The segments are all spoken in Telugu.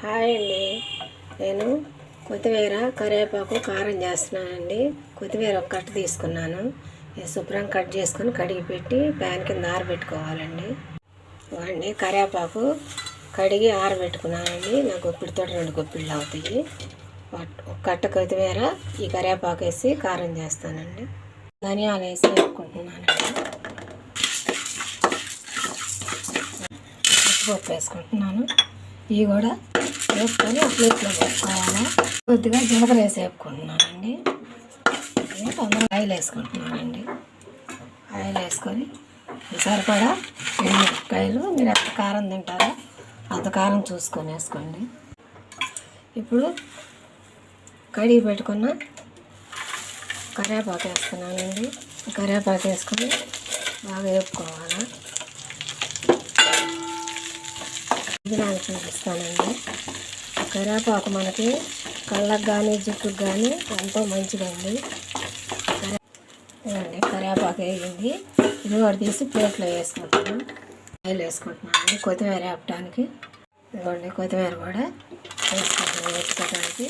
హాయ్ అండి. నేను కొత్తిమీర కరివేపాకు కారం చేస్తున్నానండి. కొత్తిమీర ఒక్కటి కట్ట తీసుకున్నాను. శుభ్రం కట్ చేసుకొని కడిగి పెట్టి ప్యాన్ కింద ఆరబెట్టుకోవాలండి. అండి కరివేపాకు కడిగి ఆరబెట్టుకున్నానండి. నాకు గొప్పిడితో రెండు గొప్పిళ్ళు అవుతాయి. ఒక కట్ట కొత్తిమీర ఈ కరివేపాకు వేసి కారం చేస్తానండి. ధనియాలు వేసి వేసుకుంటున్నానండి పచ్చిపప్పు వేసుకుంటున్నాను. ఇవి కూడా వేసుకొని ఒక ప్లేట్లో పెట్టుకోవాలి. కొద్దిగా జీలకర్ర వేసి వేపుకుంటున్నానండి. తొందరగా ఆయిల్ వేసుకుంటున్నానండి. ఆయిల్ వేసుకొని సరిపడా ఎండుమిరపకాయలు. మీరు ఎంత కారం తింటారో అంత కారం చూసుకొని వేసుకోండి. ఇప్పుడు కడిగి పెట్టుకున్న కరివేపాకు వేస్తున్నానండి. కరివేపాకు వేసుకొని బాగా వేపుకోవాలి? ఇది నాకు చూపిస్తానండి కరివేపాకు మనకి కళ్ళకు కానీ జుట్టుకు కానీ ఎంతో మంచిదండి కరే- ఇదిగోండి కరివేపాకు వేయండి ఇది కూడా తీసి ప్లేట్లో వేసుకుంటున్నాను. ఆయిల్ వేసుకుంటున్నాను. కొత్తిమీర వేపడానికి ఇదిగోండి కొత్తిమీర కూడా వేసుకుంటాను వేసుకోవడానికి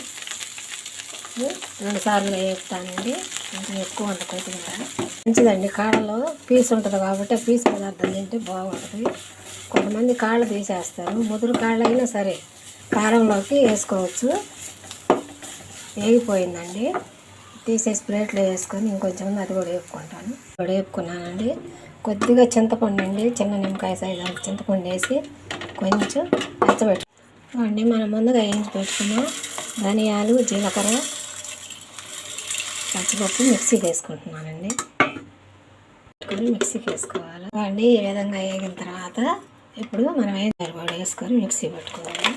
రెండు సార్లు వేపుతానండి. కొంచెం ఎక్కువ ఉంటుంది కొత్తిమీర. మంచిదండి కాడలో పీస్ ఉంటుంది కాబట్టి ఆ పదార్థం తింటే బాగుంటుంది. కొంతమంది కాళ్ళు తీసేస్తారు. ముదురు కాళ్ళు అయినా సరే కారంలోకి వేసుకోవచ్చు. వేగిపోయిందండి. తీసేసి ప్లేట్లో వేసుకొని ఇంకొంచెం అది కూడా వేపుకుంటాను. కూడా వేపుకున్నానండి. కొద్దిగా చింతపండు అండి. చిన్న నిమ్మకాయ సైజు చింతపండు వేసి కొంచెం పెంచబెట్టు అండి మనం ముందుగా వేయించి పెట్టుకున్న. ధనియాలు జీలకర్ర పచ్చిపప్పు మిక్సీకి వేసుకుంటున్నానండి. పెట్టుకొని మిక్సీకి వేసుకోవాలి. అండి ఈ విధంగా వేగిన తర్వాత ఇప్పుడు మనం ఏం కూడా వేసుకొని మిక్సీ పెట్టుకోవాలి.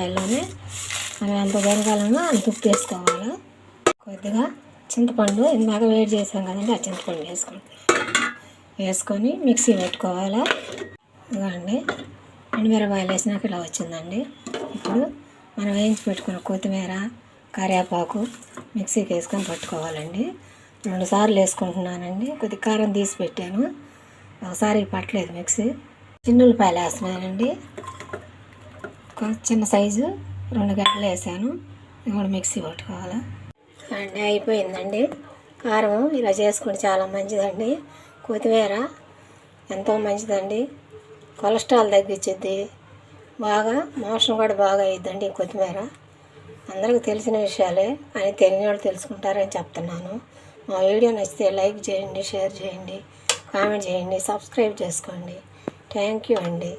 ఆయిల్లోనే మనం ఎంత జరగాలనో అంత ఉప్పు వేసుకోవాలి. కొద్దిగా చింతపండు ఇందాక వేడి చేసాం కదండి ఆ చింతపండు వేసుకుంటున్నాం వేసుకొని మిక్సీ పెట్టుకోవాలి. ఇదిగోండి ఎండుమిరపాయలు వేసినాక ఇలా వచ్చిందండి. ఇప్పుడు మనం వేయించి పెట్టుకున్న కొత్తిమీర కరివేపాకు మిక్సీకి వేసుకొని పట్టుకోవాలండి. రెండు సార్లు వేసుకుంటున్నానండి. కొద్ది కారం తీసి పెట్టాను. ఒకసారి పట్టలేదు మిక్సీ. చిన్నులపాయలు వేస్తున్నానండి. ఒక చిన్న సైజు రెండు గంటలు వేసాను. ఇది కూడా మిక్సీ పట్టుకోవాలి? అండి అయిపోయిందండి. కారం ఇలా చేసుకుంటే చాలా మంచిదండి. కొత్తిమీర ఎంతో మంచిదండి. కొలెస్ట్రాల్ తగ్గించిద్ది బాగా మోషన్ కూడా బాగా అయ్యిద్దండి కొత్తిమీర. అందరికీ తెలిసిన విషయాలే. అని తెలియని వాళ్ళు తెలుసుకుంటారని చెప్తున్నాను. మా వీడియో నచ్చితే లైక్ చేయండి షేర్ చేయండి. కామెంట్ చేయండి. సబ్స్క్రైబ్ చేసుకోండి. థ్యాంక్ యూ అండి.